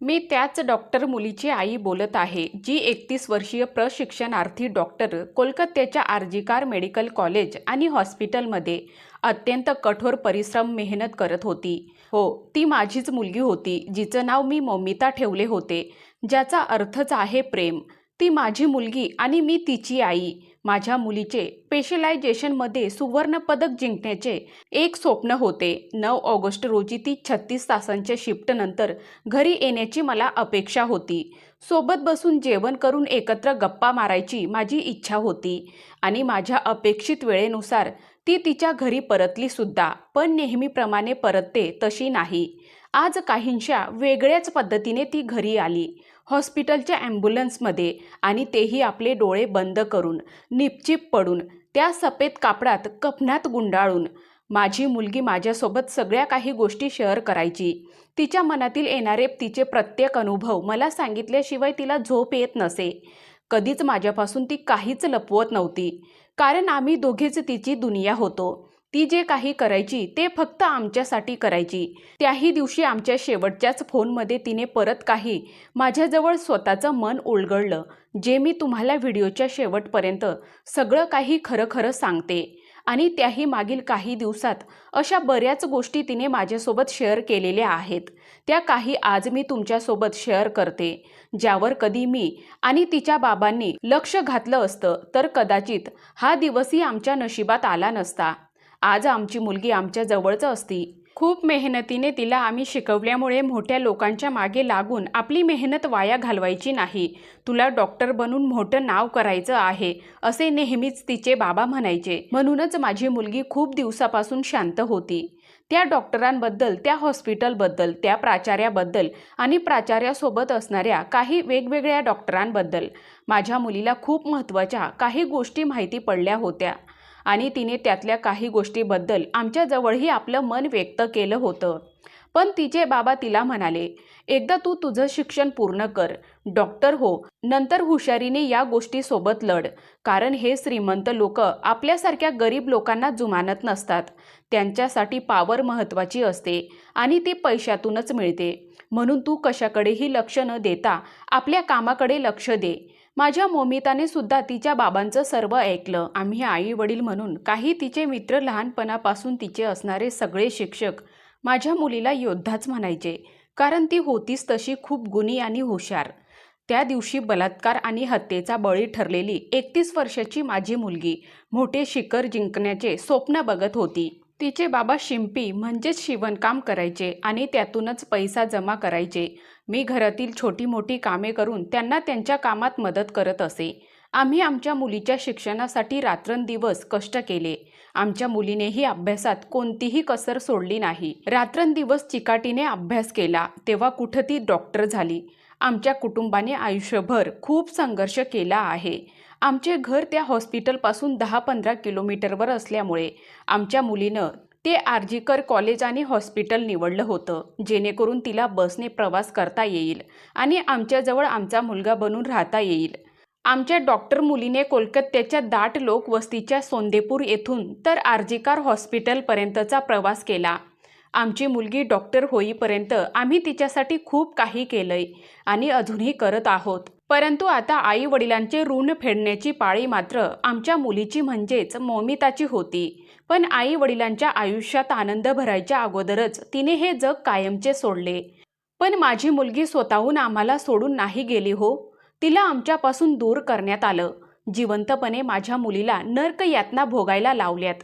मी त्याच डॉक्टर मुलीची आई बोलत आहे जी एकतीस वर्षीय प्रशिक्षणार्थी डॉक्टर कोलकात्याच्या आर्जिकार मेडिकल कॉलेज आणि हॉस्पिटलमध्ये अत्यंत कठोर परिश्रम मेहनत करत होती. हो ती माझीच मुलगी होती जिचं नाव मी मौमिता ठेवले होते ज्याचा अर्थच आहे प्रेम. ती माझी मुलगी आणि मी तिची आई. माझ्या मुलीचे स्पेशलायझेशनमध्ये सुवर्णपदक जिंकण्याचे एक स्वप्न होते. नऊ ऑगस्ट रोजी ती छत्तीस तासांच्या शिफ्टनंतर घरी येण्याची मला अपेक्षा होती. सोबत बसून जेवण करून एकत्र गप्पा मारायची माझी इच्छा होती आणि माझ्या अपेक्षित वेळेनुसार ती तिच्या घरी परतली सुद्धा. पण नेहमीप्रमाणे परतते तशी नाही. आज काहींशा वेगळ्याच पद्धतीने ती घरी आली. हॉस्पिटलच्या ॲम्ब्युलन्समध्ये आणि तेही आपले डोळे बंद करून निपचिप पडून त्या सफेद कापडात कफनात गुंडाळून माझी मुलगी माझ्यासोबत सगळ्या काही गोष्टी शेअर करायची. तिच्या मनातील येणारे तिचे प्रत्येक अनुभव मला सांगितल्याशिवाय तिला झोप येत नसे. कधीच माझ्यापासून ती काहीच लपवत नव्हती. कारण आम्ही दोघेच तिची दुनिया होतो. ती जे काही करायची ते फक्त आमच्यासाठी करायची. त्याही दिवशी आमच्या शेवटच्याच फोनमध्ये तिने परत काही माझ्याजवळ स्वतःचं मन उलगडलं जे मी तुम्हाला व्हिडिओच्या शेवटपर्यंत सगळं काही खरं खरं सांगते. आणि त्याही मागील काही दिवसात अशा बऱ्याच गोष्टी तिने माझ्यासोबत शेअर केलेल्या आहेत. त्या काही आज मी तुमच्यासोबत शेअर करते ज्यावर कधी मी आणि तिच्या बाबांनी लक्ष घातलं असतं तर कदाचित हा दिवसही आमच्या नशिबात आला नसता. आज आमची मुलगी आमच्या जवळच असती. खूप मेहनतीने तिला आम्ही शिकवल्यामुळे मोठ्या लोकांच्या मागे लागून आपली मेहनत वाया घालवायची नाही. तुला डॉक्टर बनून मोठं नाव करायचं आहे असे नेहमीच तिचे बाबा म्हणायचे. म्हणूनच माझी मुलगी खूप दिवसापासून शांत होती. त्या डॉक्टरांबद्दल त्या हॉस्पिटलबद्दल त्या प्राचार्याबद्दल आणि प्राचार्यासोबत असणाऱ्या काही वेगवेगळ्या डॉक्टरांबद्दल माझ्या मुलीला खूप महत्त्वाच्या काही गोष्टी माहिती पडल्या होत्या. आणि तिने त्यातल्या काही गोष्टीबद्दल आमच्याजवळही आपलं मन व्यक्त केलं होतं. पण तिचे बाबा तिला म्हणाले एकदा तू तुझं शिक्षण पूर्ण कर. डॉक्टर हो. नंतर हुशारीने या गोष्टीसोबत लढ. कारण हे श्रीमंत लोक आपल्यासारख्या गरीब लोकांना जुमानत नसतात. त्यांच्यासाठी पावर महत्त्वाची असते आणि ती पैशातूनच मिळते. म्हणून तू कशाकडेही लक्ष न देता आपल्या कामाकडे लक्ष दे. माझ्या मोमिताने सुद्धा तिच्या बाबांचं सर्व ऐकलं. आम्ही आई वडील म्हणून काही तिचे मित्र लहानपणापासून तिचे असणारे सगळे शिक्षक माझ्या मुलीला योद्धाच म्हणायचे कारण ती होतीच तशी खूप गुणी आणि हुशार. त्या दिवशी बलात्कार आणि हत्येचा बळी ठरलेली एकतीस वर्षाची माझी मुलगी मोठे शिखर जिंकण्याचे स्वप्न बघत होती. तिचे बाबा शिंपी म्हणजेच शिवणकाम करायचे आणि त्यातूनच पैसा जमा करायचे. मी घरातील छोटी मोठी कामे करून त्यांना त्यांच्या कामात मदत करत असे. आम्ही आमच्या मुलीच्या शिक्षणासाठी रात्रंदिवस कष्ट केले. आमच्या मुलीनेही अभ्यासात कोणतीही कसर सोडली नाही. रात्रंदिवस चिकाटीने अभ्यास केला तेव्हा कुठं ती डॉक्टर झाली. आमच्या कुटुंबाने आयुष्यभर खूप संघर्ष केला आहे. आमचे घर त्या हॉस्पिटलपासून दहा पंधरा किलोमीटरवर असल्यामुळे आमच्या मुलीनं ते आर्जीकर कॉलेज आणि हॉस्पिटल निवडलं होतं. जेणेकरून तिला बसने प्रवास करता येईल आणि आमच्याजवळ आमचा मुलगा बनून राहता येईल. आमच्या डॉक्टर मुलीने कोलकात्याच्या दाट लोकवस्तीच्या सोंदेपूर येथून तर आर्जिकार हॉस्पिटलपर्यंतचा प्रवास केला. आमची मुलगी डॉक्टर होईपर्यंत आम्ही तिच्यासाठी खूप काही केलंय आणि अजूनही करत आहोत. परंतु आता आई वडिलांचे ऋण फेडण्याची पाळी मात्र आमच्या मुलीची म्हणजेच मोमिताची होती. पण आई वडिलांच्या आयुष्यात आनंद भरायच्या अगोदरच तिने हे जग कायमचे सोडले. पण माझी मुलगी स्वतःहून आम्हाला सोडून नाही गेली हो. तिला आमच्यापासून दूर करण्यात आलं. जिवंतपणे माझ्या मुलीला नर्क यातना भोगायला लावल्यात.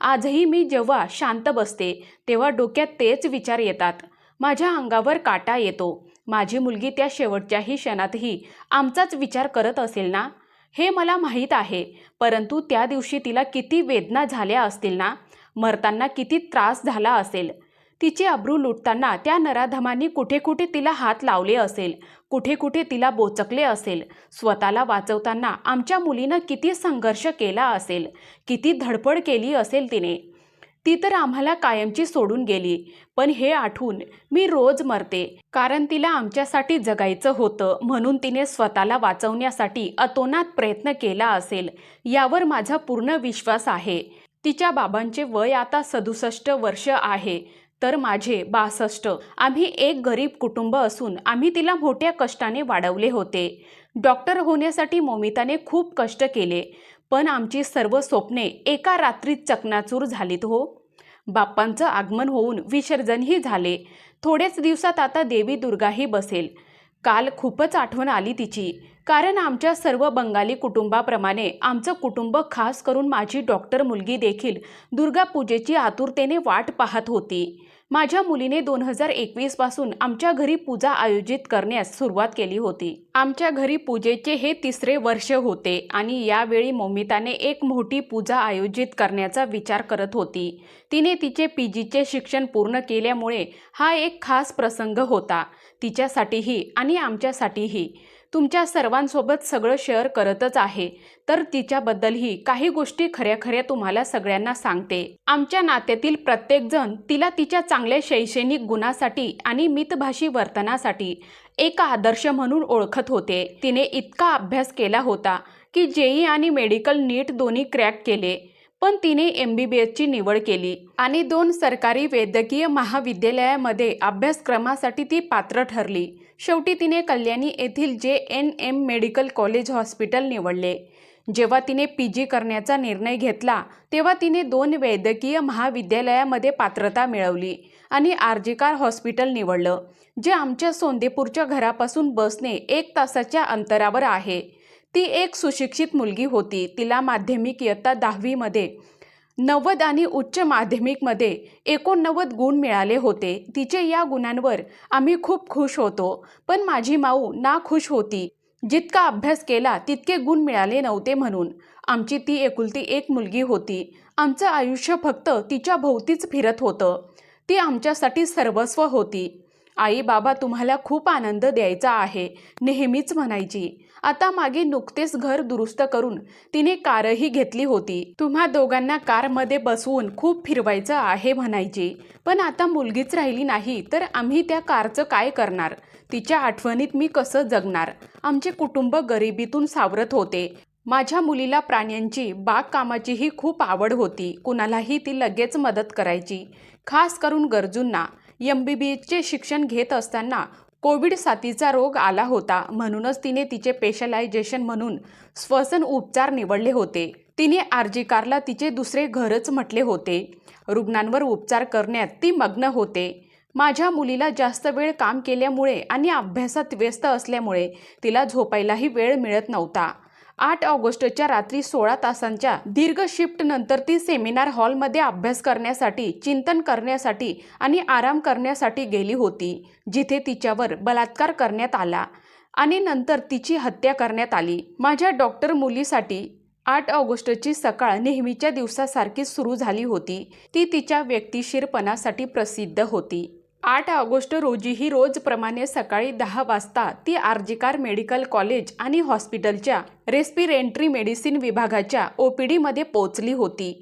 आजही मी जेव्हा शांत बसते तेव्हा डोक्यात तेच विचार येतात. माझ्या अंगावर काटा येतो. माझी मुलगी त्या शेवटच्याही क्षणातही आमचाच विचार करत असेल ना? हे मला माहीत आहे. परंतु त्या दिवशी तिला किती वेदना झाल्या असतील ना? मरताना किती त्रास झाला असेल? तिची अब्रू लुटताना त्या नराधमांनी कुठे कुठे तिला हात लावले असेल? कुठे कुठे तिला बोचकले असेल? स्वतःला वाचवताना आमच्या मुलीनं किती संघर्ष केला असेल? किती धडपड केली असेल तिने? ती तर आम्हाला कायमची सोडून गेली. पण हे आठवून मी रोज मरते कारण तिला आमच्यासाठी जगायचं होतं म्हणून तिने स्वतःला वाचवण्यासाठी अतोनात प्रयत्न केला असेल यावर माझा पूर्ण विश्वास आहे. तिच्या बाबांचे वय आता सदुसष्ट वर्ष आहे तर माझे बासष्ट. आम्ही एक गरीब कुटुंब असून आम्ही तिला मोठ्या कष्टाने वाढवले होते. डॉक्टर होण्यासाठी मोमिताने खूप कष्ट केले. पण आमची सर्व स्वप्ने एका रात्रीत चकनाचूर झालीत हो. बाप्पांचं आगमन होऊन विसर्जनही झाले. थोड्याच दिवसात आता देवी दुर्गाही बसेल. काल खूपच आठवण आली तिची. कारण आमच्या सर्व बंगाली कुटुंबाप्रमाणे आमचं कुटुंब खास करून माझी डॉक्टर मुलगी देखील दुर्गापूजेची आतुरतेने वाट पाहत होती. माझ्या मुलीने दोन हजार एकवीसपासून आमच्या घरी पूजा आयोजित करण्यास सुरुवात केली होती. आमच्या घरी पूजेचे हे तिसरे वर्ष होते आणि यावेळी मोमिताने एक मोठी पूजा आयोजित करण्याचा विचार करत होती. तिने तिचे पी जीचे शिक्षण पूर्ण केल्यामुळे हा एक खास प्रसंग होता. तिच्यासाठीही आणि आमच्यासाठीही. तुमच्या सर्वांसोबत सगळं शेअर करतच आहे. तर तिच्याबद्दलही काही गोष्टी खऱ्या खऱ्या तुम्हाला सगळ्यांना सांगते. आमच्या नात्यातील प्रत्येकजण तिला तिच्या चांगल्या शैक्षणिक गुणासाठी आणि मितभाषी वर्तनासाठी एक आदर्श म्हणून ओळखत होते. तिने इतका अभ्यास केला होता की जेई आणि मेडिकल नीट दोन्ही क्रॅक केले. पण तिने एम बी बी एसची निवड केली आणि दोन सरकारी वैद्यकीय महाविद्यालयामध्ये अभ्यासक्रमासाठी ती पात्र ठरली. शेवटी तिने कल्याणी येथील J N M medical college hospital निवडले. जेव्हा तिने पी जी करण्याचा निर्णय घेतला तेव्हा तिने दोन वैद्यकीय महाविद्यालयामध्ये पात्रता मिळवली आणि आर्जिकार हॉस्पिटल निवडलं जे आमच्या सोंदेपूरच्या घरापासून बसने एक तासाच्या अंतरावर आहे. ती एक सुशिक्षित मुलगी होती. तिला माध्यमिक इयत्ता दहावीमध्ये नव्वद आणि उच्च माध्यमिकमध्ये एकोणनव्वद गुण मिळाले होते. तिचे या गुणांवर आम्ही खूप खुश होतो. पण माझी माऊ ना खुश होती. जितका अभ्यास केला तितके गुण मिळाले नव्हते म्हणून. आमची ती एकुलती एक मुलगी होती. आमचं आयुष्य फक्त तिच्या भोवतीच फिरत होतं. ती आमच्यासाठी सर्वस्व होती. आई बाबा तुम्हाला खूप आनंद द्यायचा आहे नेहमीच म्हणायची. आता मागे नुकतेच घर दुरुस्त करून तिने कारही घेतली होती. तुम्हा दोघांना कारमध्ये बसवून खूप फिरवायचं आहे म्हणायची. पण आता मुलगीच राहिली नाही तर आम्ही त्या कारचं काय करणार? तिच्या आठवणीत मी कसं जगणार? आमचे कुटुंब गरिबीतून सावरत होते. माझ्या मुलीला प्राण्यांची बागकामाचीही खूप आवड होती. कुणालाही ती लगेच मदत करायची. खास करून गरजूंना. एम बी बी एचचे शिक्षण घेत असताना कोविड साथीचा रोग आला होता म्हणूनच तिने तिचे स्पेशलायझेशन म्हणून श्वसन उपचार निवडले होते. तिने आर्जिकारला तिचे दुसरे घरच म्हटले होते. रुग्णांवर उपचार करण्यात ती मग्न होते. माझ्या मुलीला जास्त वेळ काम केल्यामुळे आणि अभ्यासात व्यस्त असल्यामुळे तिला झोपायलाही वेळ मिळत नव्हता. आठ ऑगस्टच्या रात्री सोळा तासांच्या दीर्घ शिफ्ट नंतर ती सेमिनार हॉलमध्ये अभ्यास करण्यासाठी चिंतन करण्यासाठी आणि आराम करण्यासाठी गेली होती जिथे तिच्यावर बलात्कार करण्यात आला आणि नंतर तिची हत्या करण्यात आली. माझ्या डॉक्टर मुलीसाठी आठ ऑगस्टची सकाळ नेहमीच्या दिवसासारखीच सुरू झाली होती. ती तिच्या व्यक्तिशीरपणासाठी प्रसिद्ध होती. आठ ऑगस्ट रोजीही रोजप्रमाणे सकाळी दहा वाजता ती आर्जिकार मेडिकल कॉलेज आणि हॉस्पिटलच्या रेस्पिरेंटरी मेडिसिन विभागाच्या ओ पी डीमध्ये पोहोचली होती.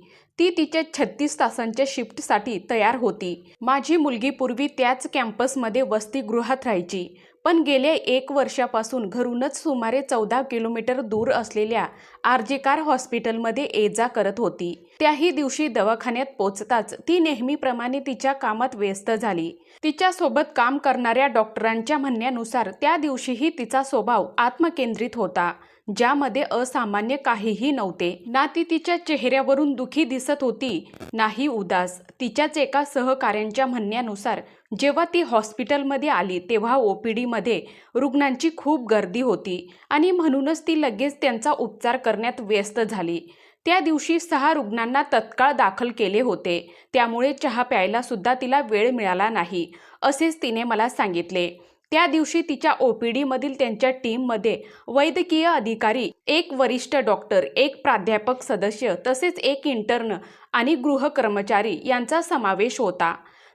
ती तिच्या छत्तीस तासांच्या शिफ्टसाठी तयार होती. माझी मुलगी पूर्वी त्याच कॅम्पसमध्ये वसतिगृहात राहायची. पण गेल्या एक वर्षापासून घरूनच सुमारे चौदा किलोमीटर दूर असलेल्या आर्जिकार हॉस्पिटलमध्ये ये जा करत होती. त्याही दिवशी दवाखान्यात पोचताच ती नेहमीप्रमाणे तिच्या कामात व्यस्त झाली. तिच्यासोबत काम करणाऱ्या डॉक्टरांच्या म्हणण्यानुसार त्या दिवशीही तिचा स्वभाव आत्मकेंद्रित होता. ज्यामध्ये असामान्य काहीही नव्हते. ना ती तिच्या चेहऱ्यावरून दुखी दिसत होती. नाही उदास. तिच्याच एका सहकाऱ्यांच्या म्हणण्यानुसार जेव्हा ती हॉस्पिटलमध्ये आली तेव्हा ओ पी डीमध्ये रुग्णांची खूप गर्दी होती आणि म्हणूनच ती लगेच त्यांचा उपचार करण्यात व्यस्त झाली. त्या दिवशी सहा रुग्णांना तत्काळ दाखल केले होते. त्यामुळे चहा प्यायला सुद्धा तिला वेळ मिळाला नाही असेच तिने मला सांगितले. त्या दिवशी तिच्या ओ पी डीमधील त्यांच्या टीममध्ये वैद्यकीय अधिकारी एक वरिष्ठ डॉक्टर एक प्राध्यापक सदस्य तसेच एक इंटर्न आणि गृह कर्मचारी यांचा समावेश होता.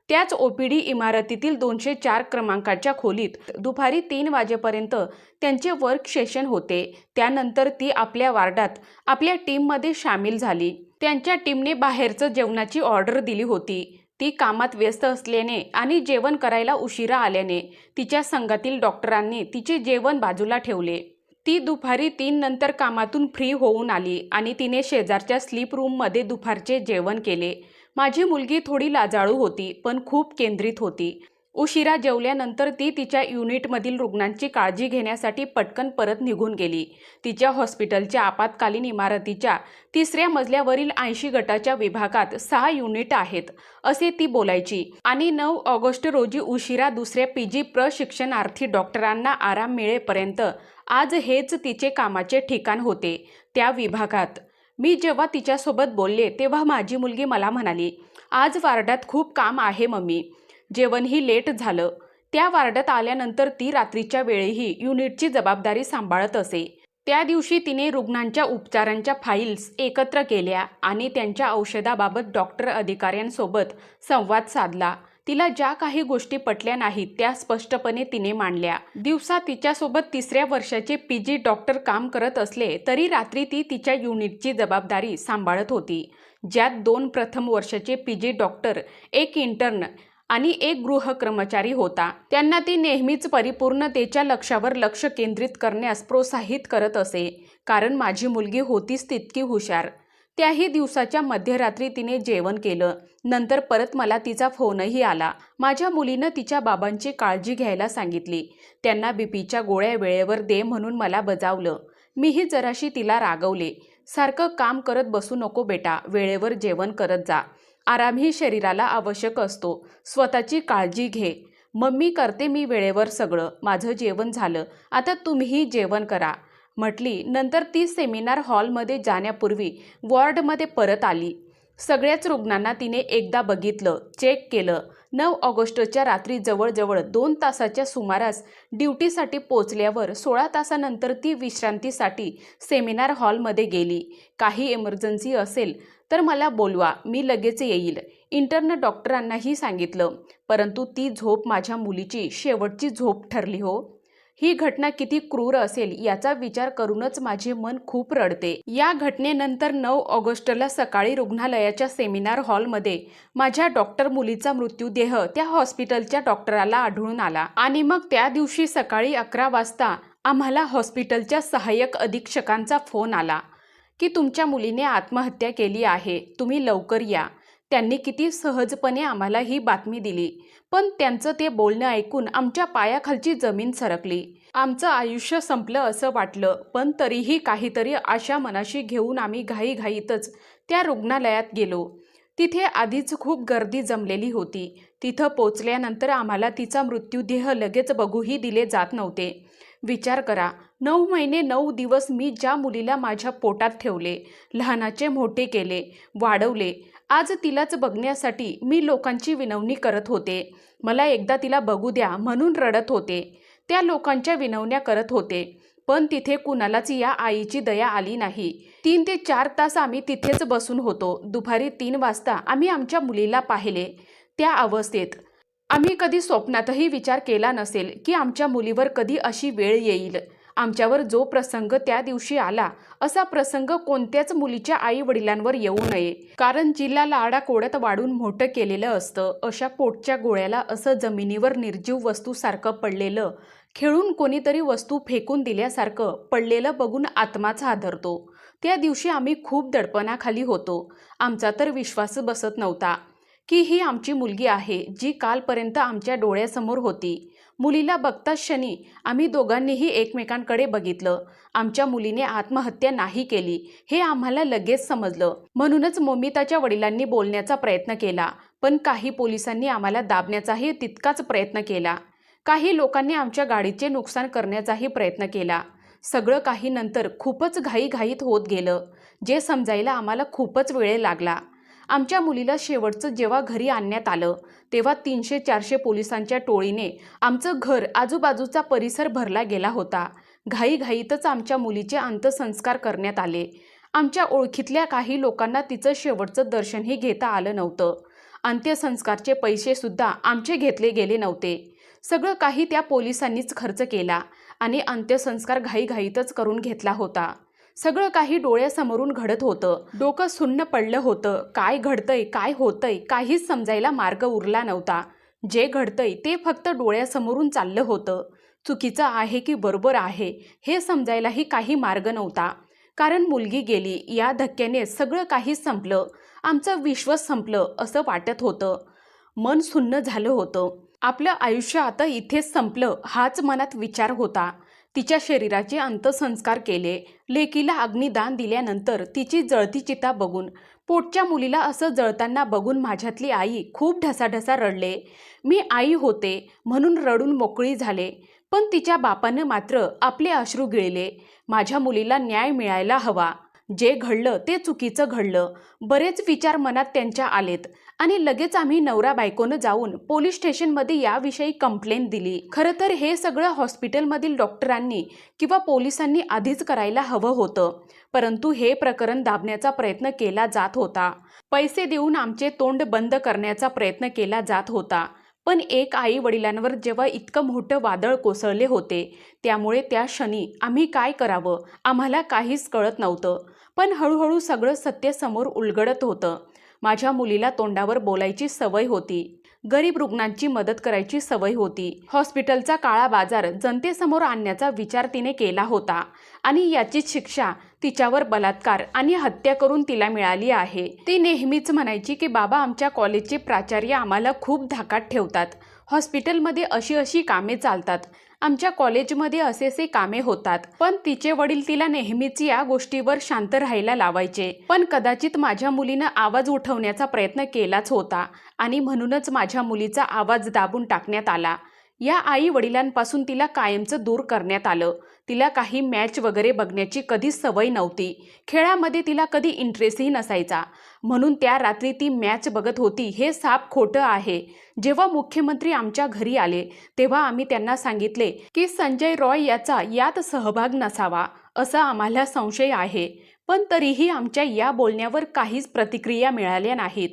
त्याच ओ पी डी इमारतीतील दोनशे चार क्रमांकाच्या खोलीत दुपारी तीन वाजेपर्यंत त्यांचे वर्क सेशन होते. त्यानंतर ती आपल्या वार्डात आपल्या टीममध्ये सामील झाली. त्यांच्या टीमने बाहेरचं जेवणाची ऑर्डर दिली होती. ती कामात व्यस्त असल्याने आणि जेवण करायला उशिरा आल्याने तिच्या संघातील डॉक्टरांनी तिचे जेवण बाजूला ठेवले. ती दुपारी तीन नंतर कामातून फ्री होऊन आली आणि तिने शेजारच्या स्लीप रूममध्ये दुपारचे जेवण केले. माझी मुलगी थोडी लाजाळू होती पण खूप केंद्रित होती. उशिरा जेवल्यानंतर ती तिच्या युनिटमधील रुग्णांची काळजी घेण्यासाठी पटकन परत निघून गेली. तिच्या हॉस्पिटलच्या आपत्कालीन इमारतीच्या तिसऱ्या मजल्यावरील ऐंशी गटाच्या विभागात सहा युनिट आहेत असे ती बोलायची. आणि नऊ ऑगस्ट रोजी उशिरा दुसऱ्या पी जी प्रशिक्षणार्थी डॉक्टरांना आराम मिळेपर्यंत आज हेच तिचे कामाचे ठिकाण होते त्या विभागात. मी जेव्हा तिच्यासोबत बोलले तेव्हा माझी मुलगी मला म्हणाली आज वार्डात खूप काम आहे मम्मी. जेवणही लेट झालं. त्या वार्डात आल्यानंतर ती रात्रीच्या वेळीही युनिटची जबाबदारी सांभाळत असे. त्या दिवशी तिने रुग्णांच्या उपचारांच्या फाईल्स एकत्र केल्या आणि त्यांच्या औषधाबाबत डॉक्टर अधिकाऱ्यांसोबत संवाद साधला. तिला ज्या काही गोष्टी पटल्या नाहीत त्या स्पष्टपणे तिने मांडल्या. दिवसा तिच्यासोबत तिसऱ्या वर्षाचे पी जी डॉक्टर काम करत असले तरी रात्री ती तिच्या युनिटची जबाबदारी सांभाळत होती. ज्यात दोन प्रथम वर्षाचे पी जी डॉक्टर एक इंटर्न आणि एक गृह कर्मचारी होता. त्यांना ती नेहमीच परिपूर्णतेच्या लक्षावर लक्ष केंद्रित करण्यास प्रोत्साहित करत असे. कारण माझी मुलगी होतीच तितकी हुशार. त्याही दिवसाच्या मध्यरात्री तिने जेवण केलं. नंतर परत मला तिचा फोनही आला. माझ्या मुलीनं तिच्या बाबांची काळजी घ्यायला सांगितली. त्यांना बीपीच्या गोळ्या वेळेवर दे म्हणून मला बजावलं. मीही जराशी तिला रागवले. सारखं काम करत बसू नको बेटा. वेळेवर जेवण करत जा. आरामही शरीराला आवश्यक असतो. स्वतःची काळजी घे. मम्मी करते मी वेळेवर सगळं. माझं जेवण झालं. आता तुम्हीही जेवण करा. म्हटली नंतर ती सेमिनार हॉलमध्ये जाण्यापूर्वी वॉर्डमध्ये परत आली. सगळ्याच रुग्णांना तिने एकदा बघितलं चेक केलं. नऊ ऑगस्टच्या रात्री जवळजवळ दोन तासाच्या सुमारास ड्युटीसाठी पोचल्यावर सोळा तासानंतर ती विश्रांतीसाठी सेमिनार हॉलमध्ये गेली. काही इमर्जन्सी असेल तर मला बोलवा मी लगेच येईल. इंटरनं डॉक्टरांनाही सांगितलं परंतु ती झोप माझ्या मुलीची शेवटची झोप ठरली हो. ही घटना किती क्रूर असेल याचा विचार करूनच माझे मन खूप रडते. या घटनेनंतर नऊ ऑगस्टला सकाळी रुग्णालयाच्या सेमिनार हॉलमध्ये माझ्या डॉक्टर मुलीचा मृत्यूदेह त्या हॉस्पिटलच्या डॉक्टराला आढळून आला. आणि मग त्या दिवशी सकाळी अकरा वाजता आम्हाला हॉस्पिटलच्या सहाय्यक अधीक्षकांचा फोन आला. की तुमच्या मुलीने आत्महत्या केली आहे. तुम्ही लवकर या. त्यांनी किती सहजपणे आम्हाला ही बातमी दिली. पण त्यांचं ते बोलणं ऐकून आमच्या पायाखालची जमीन सरकली. आमचं आयुष्य संपलं असं वाटलं पण तरीही काहीतरी आशा मनाशी घेऊन आम्ही घाईघाईतच त्या रुग्णालयात गेलो. तिथे आधीच खूप गर्दी जमलेली होती. तिथं पोचल्यानंतर आम्हाला तिचा मृत्यूदेह लगेच बघूही दिले जात नव्हते. विचार करा नऊ महिने नऊ दिवस मी ज्या मुलीला माझ्या पोटात ठेवले लहानाचे मोठे केले वाढवले आज तिलाच बघण्यासाठी मी लोकांची विनवणी करत होते. मला एकदा तिला बघू द्या म्हणून रडत होते. त्या लोकांच्या विनवण्या करत होते. पण तिथे कुणालाच या आईची दया आली नाही. तीन ते चार तास आम्ही तिथेच बसून होतो. दुपारी तीन वाजता आम्ही आमच्या मुलीला पाहिले. त्या अवस्थेत आम्ही कधी स्वप्नातही विचार केला नसेल की आमच्या मुलीवर कधी अशी वेळ येईल. आमच्यावर जो प्रसंग त्या दिवशी आला असा प्रसंग कोणत्याच मुलीच्या आई वडिलांवर येऊ नये. कारण जिला लाडाकोड्यात वाढून मोठं केलेलं असतं अशा पोटच्या गोळ्याला असं जमिनीवर निर्जीव वस्तूसारखं पडलेलं खेळून कोणीतरी वस्तू फेकून दिल्यासारखं पडलेलं बघून आत्माच आदरतो त्या दिवशी आम्ही खूप दडपणाखाली होतो. आमचा तर विश्वास बसत नव्हता की ही आमची मुलगी आहे जी कालपर्यंत आमच्या डोळ्यासमोर होती. मुलीला बघताच क्षणी आम्ही दोघांनीही एकमेकांकडे बघितलं. आमच्या मुलीने आत्महत्या नाही केली हे आम्हाला लगेच समजलं. म्हणूनच मोमिताच्या वडिलांनी बोलण्याचा प्रयत्न केला पण काही पोलिसांनी आम्हाला दाबण्याचाही तितकाच प्रयत्न केला. काही लोकांनी आमच्या गाडीचे नुकसान करण्याचाही प्रयत्न केला. सगळं काही नंतर खूपच घाईघाईत होत गेलं जे समजायला आम्हाला खूपच वेळ लागला. आमच्या मुलीला शेवटचं जेव्हा घरी आणण्यात आलं तेव्हा तीनशे चारशे पोलिसांच्या टोळीने आमचं घर आजूबाजूचा परिसर भरला गेला होता. घाईघाईतच आमच्या मुलीचे अंत्यसंस्कार करण्यात आले. आमच्या ओळखीतल्या काही लोकांना तिचं शेवटचं दर्शनही घेता आलं नव्हतं. अंत्यसंस्कारचे पैसेसुद्धा आमचे घेतले गेले नव्हते. सगळं काही त्या पोलिसांनीच खर्च केला आणि अंत्यसंस्कार घाईघाईतच करून घेतला होता. सगळं काही डोळ्यासमोरून घडत होतं. डोकं सुन्न पडलं होतं. काय घडतंय काय होतंय काहीच समजायला मार्ग उरला नव्हता. जे घडतंय ते फक्त डोळ्यासमोरून चाललं होतं. चुकीचं आहे की बरोबर आहे हे समजायलाही काही मार्ग नव्हता. कारण मुलगी गेली या धक्क्याने सगळं काही संपलं. आमचं विश्व संपलं असं वाटत होतं. मन सुन्न झालं होतं. आपलं आयुष्य आता इथेच संपलं हाच मनात विचार होता. तिच्या शरीराचे अंत्यसंस्कार केले. लेकीला अग्निदान दिल्यानंतर तिची जळती चिता बघून पोटच्या मुलीला असं जळताना बघून माझ्यातली आई खूप ढसाढसा रडले. मी आई होते म्हणून रडून मोकळी झाले पण तिच्या बापानं मात्र आपले अश्रू गिळले. माझ्या मुलीला न्याय मिळायला हवा. जे घडलं ते चुकीचं घडलं. बरेच विचार मनात त्यांच्या आलेत. आणि लगेच आम्ही नवरा बायकोनं जाऊन पोलीस स्टेशनमध्ये याविषयी कंप्लेंट दिली. खरं तर हे सगळं हॉस्पिटलमधील डॉक्टरांनी किंवा पोलिसांनी आधीच करायला हवं होतं. परंतु हे प्रकरण दाबण्याचा प्रयत्न केला जात होता. पैसे देऊन आमचे तोंड बंद करण्याचा प्रयत्न केला जात होता. पण एक आई वडिलांवर जेव्हा इतकं मोठं वादळ कोसळले होते त्यामुळे त्या क्षणी आम्ही काय करावं? आम्हाला काहीच कळत नव्हतं. पण हळूहळू सगळं सत्य समोर उलगडत होतं. माझ्या मुलीला तोंडावर बोलायची सवय होती. गरीब रुग्णांची मदत करायची सवय होती. हॉस्पिटलचा काळा बाजार जनतेसमोर आणण्याचा विचार तिने केला होता आणि याचीच शिक्षा तिच्यावर बलात्कार आणि हत्या करून तिला मिळाली आहे. ती नेहमीच म्हणायची की बाबा आमच्या कॉलेजचे प्राचार्य आम्हाला खूप धाकात ठेवतात. हॉस्पिटलमध्ये अशी अशी कामे चालतात. आमच्या कॉलेजमध्ये असे असे कामे होतात. पण तिचे वडील तिला नेहमीच या गोष्टीवर शांत राहायला लावायचे. पण कदाचित माझ्या मुलीनं आवाज उठवण्याचा प्रयत्न केलाच होता आणि म्हणूनच माझ्या मुलीचा आवाज दाबून टाकण्यात आला. या आई वडिलांपासून तिला कायमचं दूर करण्यात आलं. तिला काही मॅच वगैरे बघण्याची कधी सवय नव्हती. खेळामध्ये तिला कधी इंटरेस्टही नसायचा. म्हणून त्या रात्री ती मॅच बघत होती हे साप खोटं आहे. जेव्हा मुख्यमंत्री आमच्या घरी आले तेव्हा आम्ही त्यांना सांगितले की संजय रॉय याचा यात सहभाग नसावा असा आम्हाला संशय आहे. पण तरीही आमच्या या बोलण्यावर काहीच प्रतिक्रिया मिळाल्या नाहीत.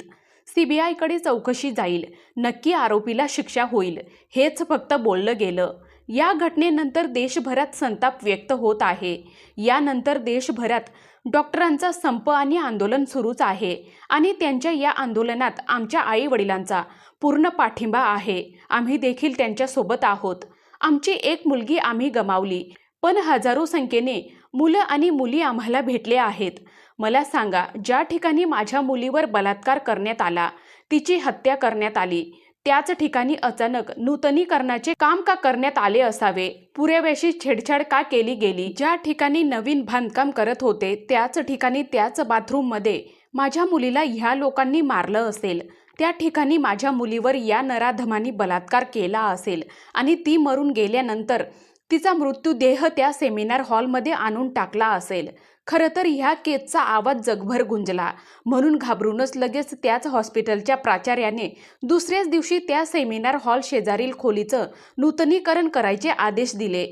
सीबीआयकडे चौकशी जाईल. नक्की आरोपीला शिक्षा होईल. हेच फक्त बोललं गेलं. या घटनेनंतर देशभरात संताप व्यक्त होत आहे. यानंतर देशभरात डॉक्टरांचा संप आणि आंदोलन सुरूच आहे आणि त्यांच्या या आंदोलनात आमच्या आई वडिलांचा पूर्ण पाठिंबा आहे. आम्ही देखील त्यांच्यासोबत आहोत. आमची एक मुलगी आम्ही गमावली. पण हजारो संख्येने मुलं आणि मुली आम्हाला भेटले आहेत. मला सांगा ज्या ठिकाणी माझ्या मुलीवर बलात्कार करण्यात आला तिची हत्या करण्यात आली त्याच ठिकाणी अचानक नूतनीकरणाचे काम का करण्यात आले असावे? पुराव्याशी छेडछाड का केली गेली? ज्या ठिकाणी नवीन बांधकाम करत होते त्याच ठिकाणी त्याच बाथरूममध्ये माझ्या मुलीला ह्या लोकांनी मारलं असेल. त्या ठिकाणी माझ्या मुलीवर या नराधमांनी बलात्कार केला असेल आणि ती मरून गेल्यानंतर तिचा मृत्यूदेह त्या सेमिनार हॉलमध्ये आणून टाकला असेल. खरं तर ह्या केसचा आवाज जगभर गुंजला. म्हणून घाबरूनच लगेच त्याच हॉस्पिटलच्या प्राचार्याने दुसऱ्याच दिवशी त्या सेमिनार हॉल शेजारील खोलीचं नूतनीकरण करायचे आदेश दिले.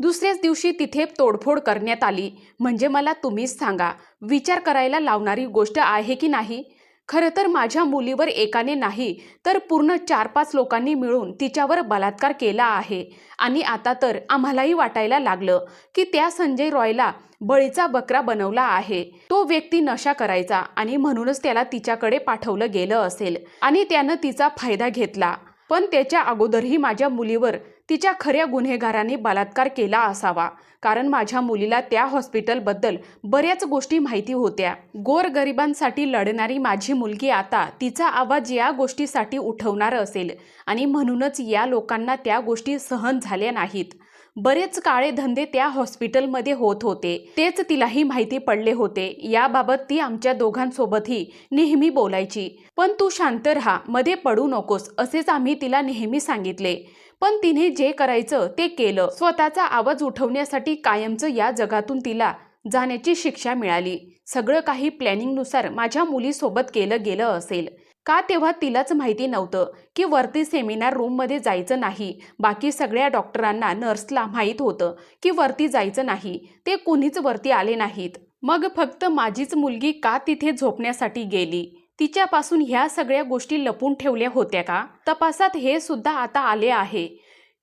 दुसऱ्याच दिवशी तिथे तोडफोड करण्यात आली. म्हणजे मला तुम्हीच सांगा विचार करायला लावणारी गोष्ट आहे की नाही? खरं तर माझ्या मुलीवर एकाने नाही तर पूर्ण चार पाच लोकांनी मिळून तिच्यावर बलात्कार केला आहे. आणि आता तर आम्हालाही वाटायला लागलं की त्या संजय रॉयला बळीचा बकरा बनवला आहे. तो व्यक्ती नशा करायचा आणि म्हणूनच त्याला तिच्याकडे पाठवलं गेलं असेल. आणि त्यानं तिचा फायदा घेतला. पण त्याच्या अगोदरही माझ्या मुलीवर तिच्या खऱ्या गुन्हेगारांनी बलात्कार केला असावा. कारण माझ्या मुलीला त्या हॉस्पिटलबद्दल बऱ्याच गोष्टी माहिती होत्या. गोरगरिबांसाठी लढणारी माझी मुलगी आता तिचा आवाज या गोष्टीसाठी उठवणार असेल आणि म्हणूनच या लोकांना त्या गोष्टी सहन झाल्या नाहीत. बरेच काळे धंदे त्या हॉस्पिटलमध्ये होत होते. तेच तिलाही माहिती पडले होते. याबाबत ती आमच्या दोघांसोबतही नेहमी बोलायची. पण तू शांत राहा मध्ये पडू नकोस असेच आम्ही तिला नेहमी सांगितले. पण तिने जे करायचं ते केलं. स्वतःचा आवाज उठवण्यासाठी कायमचं या जगातून तिला जाण्याची शिक्षा मिळाली. सगळं काही प्लॅनिंगनुसार माझ्या मुलीसोबत केलं गेलं असेल. का तेव्हा तिलाच माहिती नव्हतं की वरती सेमिनार रूममध्ये जायचं नाही. बाकी सगळ्या डॉक्टरांना नर्सला माहीत होतं की वरती जायचं नाही. ते कुणीच वरती आले नाहीत. मग फक्त माझीच मुलगी का तिथे झोपण्यासाठी गेली? तिच्यापासून ह्या सगळ्या गोष्टी लपून ठेवल्या होत्या का? तपासात हे सुद्धा आता आले आहे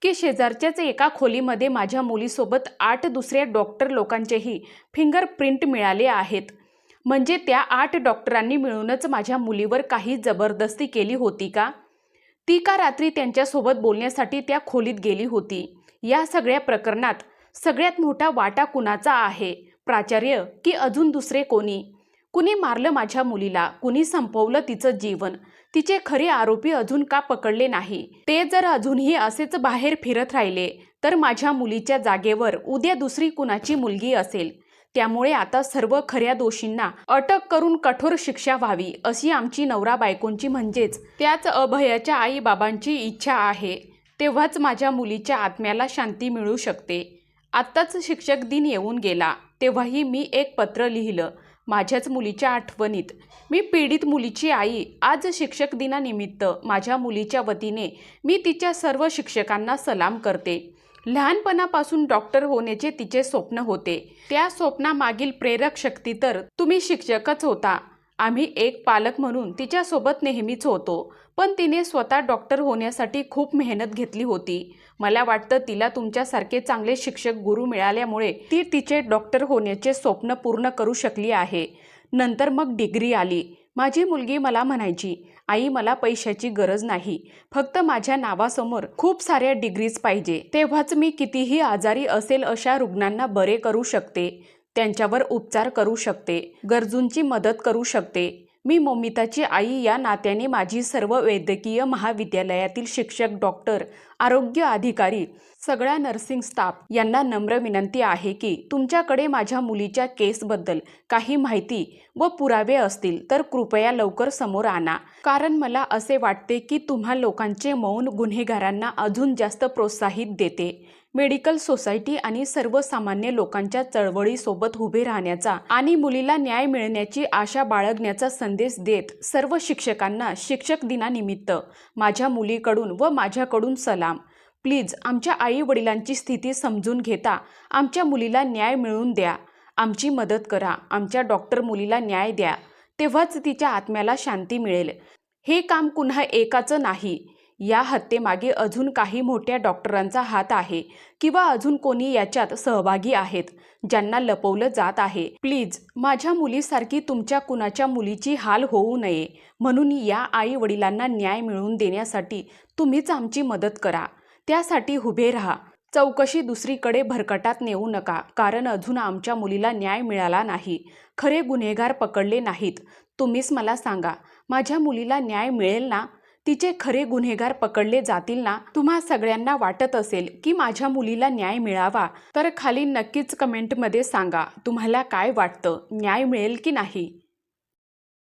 की शेजारच्याच एका खोलीमध्ये माझ्या मुलीसोबत आठ दुसऱ्या डॉक्टर लोकांचेही फिंगरप्रिंट मिळाले आहेत. म्हणजे त्या आठ डॉक्टरांनी मिळूनच माझ्या मुलीवर काही जबरदस्ती केली होती का? ती का रात्री त्यांच्यासोबत बोलण्यासाठी त्या खोलीत गेली होती? या सगळ्या प्रकरणात सगळ्यात मोठा वाटा कुणाचा आहे? प्राचार्य की अजून दुसरे कोणी? कुणी मारलं माझ्या मुलीला कुणी संपवलं तिचं जीवन. तिचे खरे आरोपी अजून का पकडले नाही? ते जर अजूनही असेच बाहेर फिरत राहिले तर माझ्या मुलीच्या जागेवर उद्या दुसरी कुणाची मुलगी असेल? त्यामुळे आता सर्व खऱ्या दोषींना अटक करून कठोर शिक्षा व्हावी अशी आमची नवरा बायकोंची म्हणजेच त्याच अभयाच्या आई बाबांची इच्छा आहे. तेव्हाच माझ्या मुलीच्या आत्म्याला शांती मिळू शकते. आत्ताच शिक्षक दिन येऊन गेला. तेव्हाही मी एक पत्र लिहिलं. माझ्याच मुलीच्या आठवणीत. मी पीडित मुलीची आई आज शिक्षक दिनानिमित्त माझ्या मुलीच्या वतीने मी तिच्या सर्व शिक्षकांना सलाम करते. लहानपणापासून डॉक्टर होण्याचे तिचे स्वप्न होते. त्या स्वप्नामागील प्रेरक शक्ती तर तुम्ही शिक्षकच होता. आम्ही एक पालक म्हणून तिच्यासोबत नेहमीच होतो. पण तिने स्वतः डॉक्टर होण्यासाठी खूप मेहनत घेतली होती. मला वाटतं तिला तुमच्यासारखे चांगले शिक्षक गुरु मिळाल्यामुळे ती तिचे डॉक्टर होण्याचे स्वप्न पूर्ण करू शकली आहे. नंतर मग डिग्री आली. माझी मुलगी मला म्हणायची आई मला पैशाची गरज नाही. फक्त माझ्या नावासमोर खूप साऱ्या डिग्रीज पाहिजे. तेव्हाच मी कितीही आजारी असेल अशा रुग्णांना बरे करू शकते. त्यांच्यावर उपचार करू शकते. गरजूंची मदत करू शकते. मी मोमिताची आई या नात्याने माझी सर्व वैद्यकीय महाविद्यालयातील शिक्षक डॉक्टर आरोग्य अधिकारी सगळ्या नर्सिंग स्टाफ यांना नम्र विनंती आहे की तुमच्याकडे माझ्या मुलीच्या केसबद्दल काही माहिती व पुरावे असतील तर कृपया लवकर समोर आणा. कारण मला असे वाटते की तुम्हा लोकांचे मौन गुन्हेगारांना अजून जास्त प्रोत्साहित देते. मेडिकल सोसायटी आणि सर्वसामान्य लोकांच्या चळवळीसोबत उभे राहण्याचा आणि मुलीला न्याय मिळण्याची आशा बाळगण्याचा संदेश देत सर्व शिक्षकांना शिक्षक दिनानिमित्त माझ्या मुलीकडून व माझ्याकडून सलाम. प्लीज आमच्या आई वडिलांची स्थिती समजून घेता. आमच्या मुलीला न्याय मिळवून द्या. आमची मदत करा. आमच्या डॉक्टर मुलीला न्याय द्या. तेव्हाच तिच्या आत्म्याला शांती मिळेल. हे काम पुन्हा एकाचं नाही. या हत्येमागे अजून काही मोठ्या डॉक्टरांचा हात आहे किंवा अजून कोणी याच्यात सहभागी आहेत ज्यांना लपवलं जात आहे. प्लीज माझ्या मुलीसारखी तुमच्या कुणाच्या मुलीची हाल होऊ नये म्हणून या आई वडिलांना न्याय मिळवून देण्यासाठी तुम्हीच आमची मदत करा. त्यासाठी उभे राहा. चौकशी दुसरीकडे भरकटात नेऊ नका कारण अजून आमच्या मुलीला न्याय मिळाला नाही. खरे गुन्हेगार पकडले नाहीत. तुम्हीच मला सांगा माझ्या मुलीला न्याय मिळेल ना? तिचे खरे गुन्हेगार पकडले जातील ना? तुम्हा सगळ्यांना वाटत असेल की माझ्या मुलीला न्याय मिळावा. तर खाली नक्कीच कमेंटमध्ये सांगा तुम्हाला काय वाटतं? न्याय मिळेल की नाही?